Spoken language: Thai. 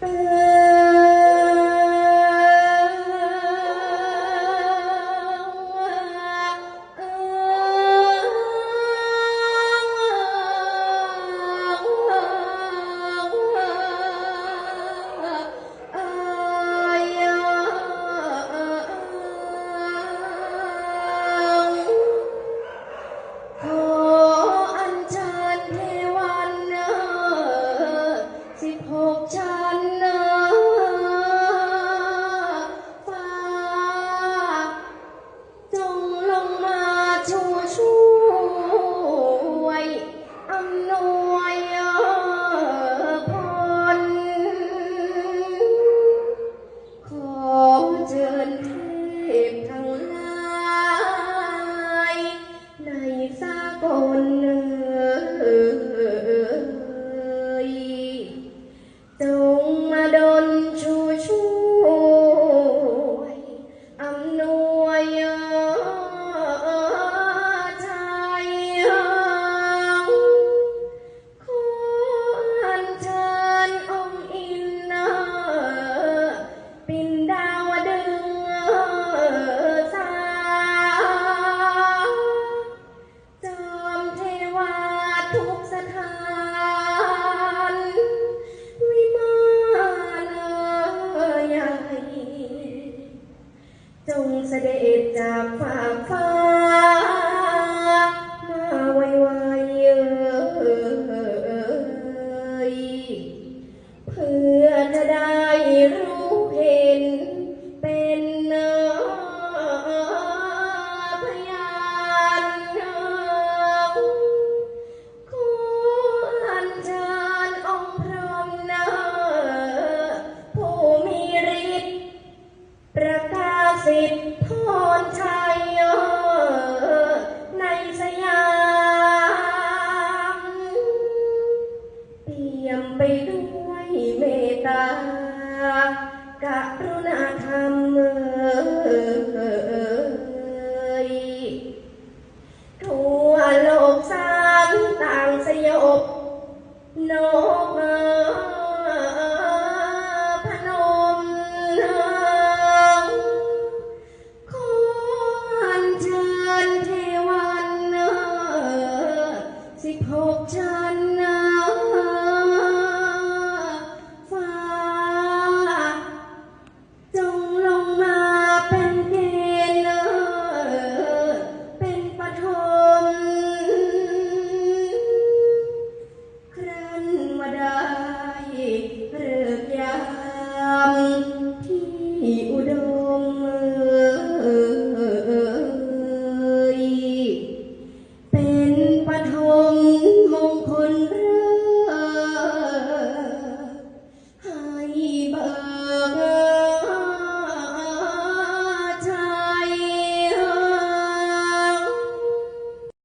Bye. จากฝากฟ้า ตากรุณาธรรมทั่วโลกสามต่างสยบนกเอ๋หกชา